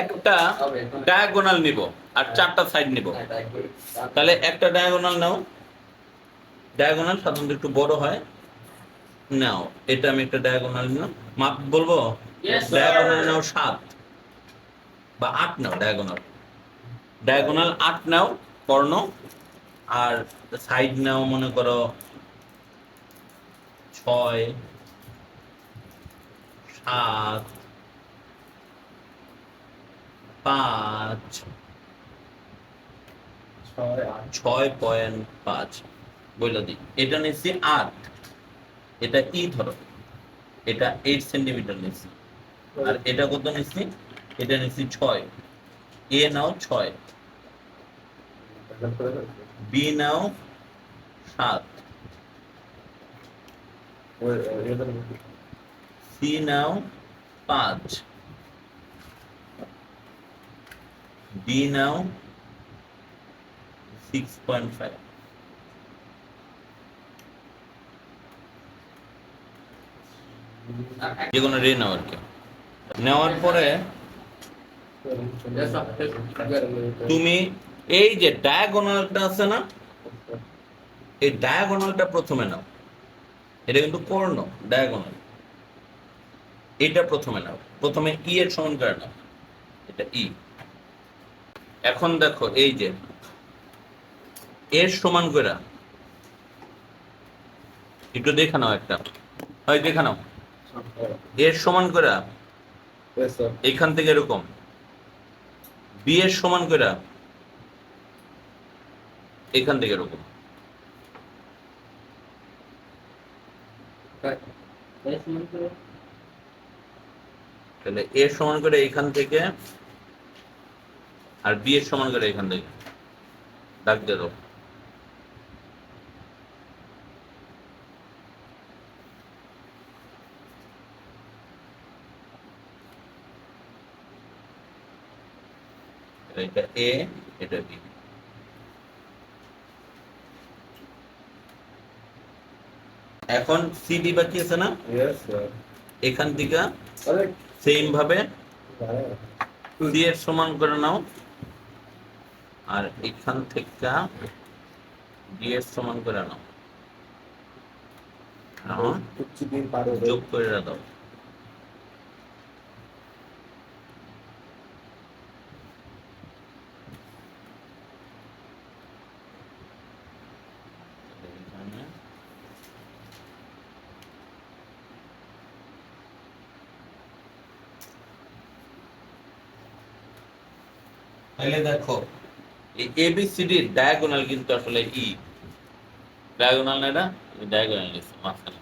একটা ডায়াগোনাল নিব আর চারটা সাইড নিব। তাহলে একটা ডায়াগোনাল নাও। ডায়াগোনাল সাধারণত একটু বড় হয়। নাও এটা আমি একটা ডায়াগোনাল নিলাম। মাপ বলব? ডায়াগোনাল নাও সাত বা আট নাও ডায়াগোনাল ডায়াগোনাল আট নাও কর্ণ আর সাইড নাও মনে করো ছয় সাত পাঁচ। ছয় পয়েন্ট পাঁচ। বইলা দিই এটা নিচ্ছি আট। এটা ই ধরো। এটা এইট সেন্টিমিটার নিচ্ছি আর এটা কত নিচ্ছি এটা নিচ্ছি ছয়। এ নাও ছয়। বি নাও সাত। সি নাও পাঁচ। সিক্স পয়েন্ট ফাইভ যে কোনো রে নাও আর কি। নেওয়ার পরে তুমি এই যে ডায়াগোনালটা আছে না, এই ডায়াগোনালটা প্রথমে নাও। এটা কিন্তু কর্ণ ডায়াগোনাল এটা প্রথমে নাও। প্রথমে ই এর সমান করে নাও। এটা ই এখন দেখো এই যে এর সমান করে একটু দেখে নাও একটা। হয় দেখে নাও। এর সমান করে এইখান থেকে এরকম। বি এর সমান করে এখান থেকে এরকম। তাহলে এর সমান করে এখান থেকে আর বি এর সমান করে এখান থেকে। দাগ দিয়ে দাও। এটা এ এটা বি এখন সিডি বাকি আছে না? এখান থেকে সেম ভাবে সি এর সমান করে নাও। আর এখান থেকে ডি এর সমান করে নাও, যোগ করে দাও। তাহলে দেখো এই এবিসিডির ডায়াগোনাল কিন্তু আসলে ই ডায়াগোনাল না এটা? ডায়াগোনাল মাঝখানে।